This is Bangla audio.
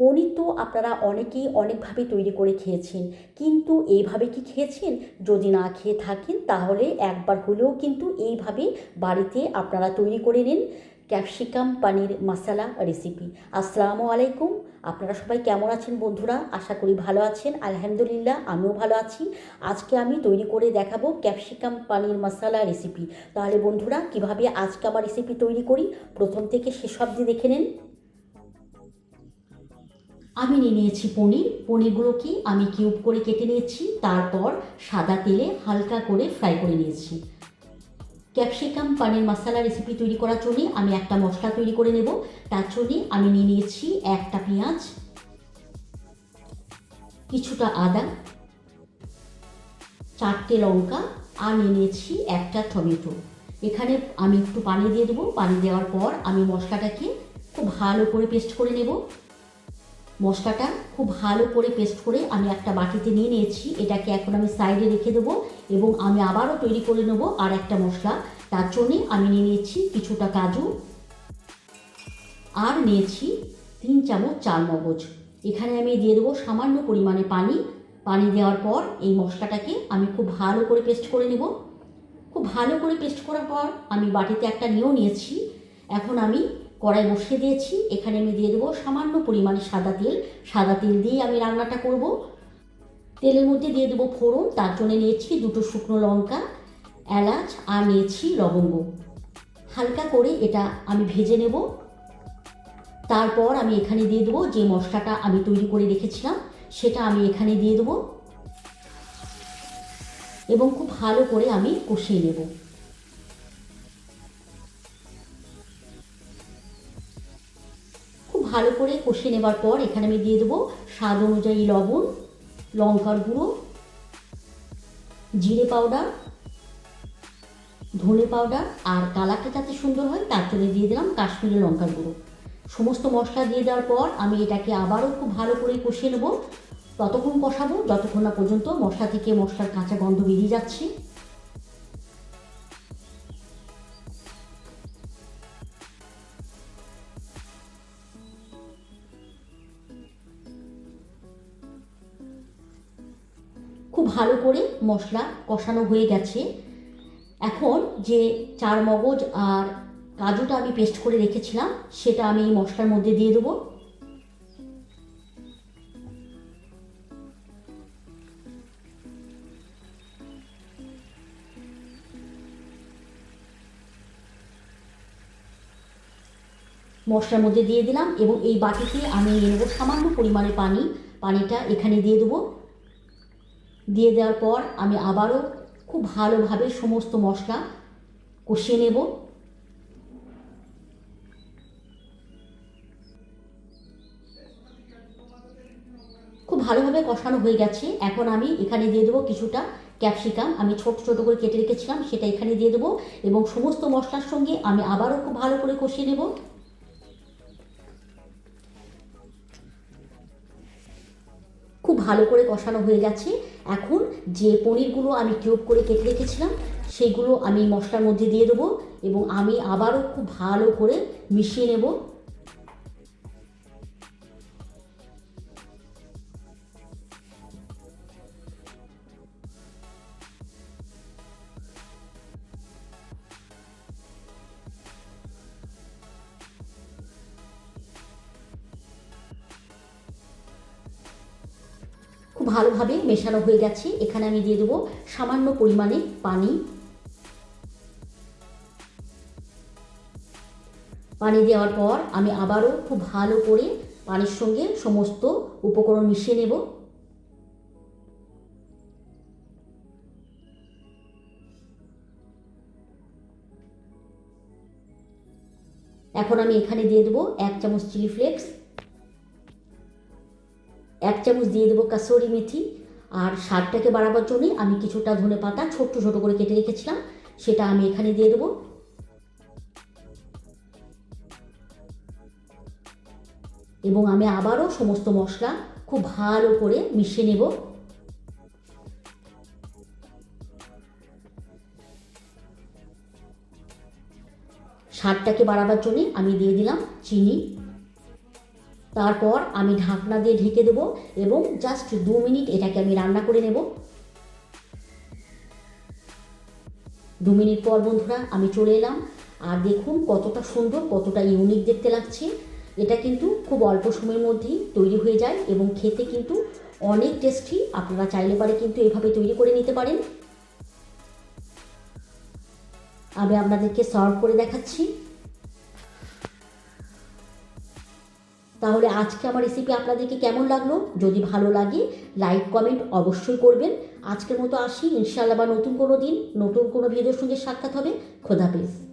পনির তো আপনারা অনেকেই অনেকভাবে তৈরি করে খেয়েছেন। কিন্তু এইভাবে কি খেয়েছেন? যদি না খেয়ে থাকেন, তাহলে একবার হলেও কিন্তু এইভাবে বাড়িতে আপনারা তৈরি করে নিন ক্যাপসিকাম পানির মশালা রেসিপি আসসালামু আলাইকুম। আপনারা সবাই কেমন আছেন বন্ধুরা? আশা করি ভালো আছেন। আলহামদুলিল্লাহ, আমিও ভালো আছি। আজকে আমি তৈরি করে দেখাবো ক্যাপসিকাম পানির মশালা রেসিপি তাহলে বন্ধুরা, কীভাবে আজকে আমার রেসিপি তৈরি করি? প্রথম থেকে শেষ অবধি দেখে নিন। আমি নিয়ে নিয়েছি পনির। পনিরগুলোকে আমি কিউব করে কেটে নিয়েছি, তারপর সাদা তেলে হালকা করে ফ্রাই করে নিয়েছি। ক্যাপসিকাম, পানির মশলা রেসিপি তৈরি করার জন্যে আমি একটা মশলা তৈরি করে নেব। তার জন্যে আমি নিয়ে নিয়েছি একটা পেঁয়াজ, কিছুটা আদা, চারটে লঙ্কা আর নিয়ে নিয়েছি একটা টমেটো। এখানে আমি একটু পানি দিয়ে দেবো। পানি দেওয়ার পর আমি মশলাটাকে খুব ভালো করে পেস্ট করে নেব। মশলাটা খুব ভালো করে পেস্ট করে আমি একটা বাটিতে নিয়ে নিয়েছি। এটাকে এখন আমি সাইডে রেখে দেবো এবং আমি আবারও তৈরি করে নেব আর একটা মশলা। তার জন্যে আমি নিয়ে নিয়েছি কিছুটা কাজু আর নিয়েছি তিন চামচ চার মগজ এখানে আমি দিয়ে দেবো সামান্য পরিমাণে পানি। পানি দেওয়ার পর এই মশলাটাকে আমি খুব ভালো করে পেস্ট করে নেব। খুব ভালো করে পেস্ট করার পর আমি বাটিতে একটা নিয়েও নিয়েছি। এখন আমি কড়াই বসিয়ে দিয়েছি। এখানে আমি দিয়ে দেবো সামান্য পরিমাণে সাদা তেল। সাদা তেল দিয়ে আমি রান্নাটা করব। তেলের মধ্যে দিয়ে দেবো ফোড়ন। তার জন্য নিয়েছি দুটো শুকনো লঙ্কা, এলাচ আর নিয়েছি লবঙ্গ। হালকা করে এটা আমি ভেজে নেব। তারপর আমি এখানে দিয়ে দেবো যে মশলাটা আমি তৈরি করে রেখেছিলাম, সেটা আমি এখানে দিয়ে দেবো। এবং খুব ভালো করে আমি কষিয়ে নেব। ভালো করে কষে নেবার পর এখানে আমি দিয়ে দেবো স্বাদ অনুযায়ী লবণ, লঙ্কার গুঁড়ো, জিরে পাউডার, ধনে পাউডার আর কালারটা যাতে সুন্দর হয় তার জন্য দিয়ে দিলাম কাশ্মীরি লঙ্কার গুঁড়ো। সমস্ত মশলা দিয়ে দেওয়ার পর আমি এটাকে আবারও খুব ভালো করে কষিয়ে নেব। ততক্ষণ কষাবো, যতক্ষণ না পর্যন্ত মশলা থেকে মশলার কাঁচা গন্ধ বেরিয়ে যাচ্ছে। খুব ভালো করে মশলা কষানো হয়ে গেছে। এখন যে চার মগজ আর কাজুটা আমি পেস্ট করে রেখেছিলাম, সেটা আমি এই মশলার মধ্যে দিয়ে দেবো। মশলার মধ্যে দিয়ে দিলাম এবং এই বাটিতে আমি নেব সামান্য পরিমাণে পানি। পানিটা এখানে দিয়ে দেবো। দিয়ে দেওয়ার পর আমি আবারও খুব ভালোভাবে সমস্ত মশলা কষিয়ে নেব। খুব ভালোভাবে কষানো হয়ে গেছে। এখন আমি এখানে দিয়ে দেবো কিছুটা ক্যাপসিকাম। আমি ছোট ছোট করে কেটে রেখেছিলাম, সেটা এখানে দিয়ে দেবো এবং সমস্ত মশলার সঙ্গে আমি আবারও খুব ভালো করে কষিয়ে নেব। খুব ভালো করে কষানো হয়ে গেছে। এখন যে পনিরগুলো আমি কিউব করে কেটে রেখেছিলাম, সেইগুলো আমি মশলার মধ্যে দিয়ে দেবো এবং আমি আবারও খুব ভালো করে মিশিয়ে নেব। খুব ভালোভাবে মেশানো হয়ে গেছে। এখানে আমি দিয়ে দেবো সামান্য পরিমাণে পানি। পানি দেওয়ার পর আমি আবারও খুব ভালো করে পানির সঙ্গে সমস্ত উপকরণ মিশিয়ে নেব। এখন আমি এখানে দিয়ে দেবো এক চামচ চিলি ফ্লেক্স। এক চামচ দিয়ে দেবো কাসরি মেথি আর স্বাদটাকে বাড়াবার জন্যে আমি কিছুটা ধনে পাতা ছোট্ট ছোট করে কেটে রেখেছিলাম, সেটা আমি এখানে দিয়ে দেবো। এবং আমি আবারও সমস্ত মশলা খুব ভালো করে মিশিয়ে নেব। স্বাদটাকে বাড়াবার জন্যে আমি দিয়ে দিলাম চিনি। তারপর আমি ঢাকনা দিয়ে ঢেকে দেবো এবং জাস্ট দু মিনিট এটাকে আমি রান্না করে নেব। দু মিনিট পর বন্ধুরা, আমি চলে এলাম। আর দেখুন কতটা সুন্দর, কতটা ইউনিক দেখতে লাগছে। এটা কিন্তু খুব অল্প সময়ের মধ্যেই তৈরি হয়ে যায় এবং খেতে কিন্তু অনেক টেস্টি আপনারা চাইলে পারে কিন্তু এভাবে তৈরি করে নিতে পারেন। আমি আপনাদেরকে সার্ভ করে দেখাচ্ছি। তাহলে আজকে আমার রেসিপি আপনাদেরকে কেমন লাগল? যদি ভালো লাগে লাইক কমেন্ট অবশ্যই করবেন। আজকের মতো আসি। ইনশাআল্লাহ বা নতুন কোনো দিন, নতুন কোনো ভিডিওর সঙ্গে সাক্ষাৎ হবে। খোদাফেজ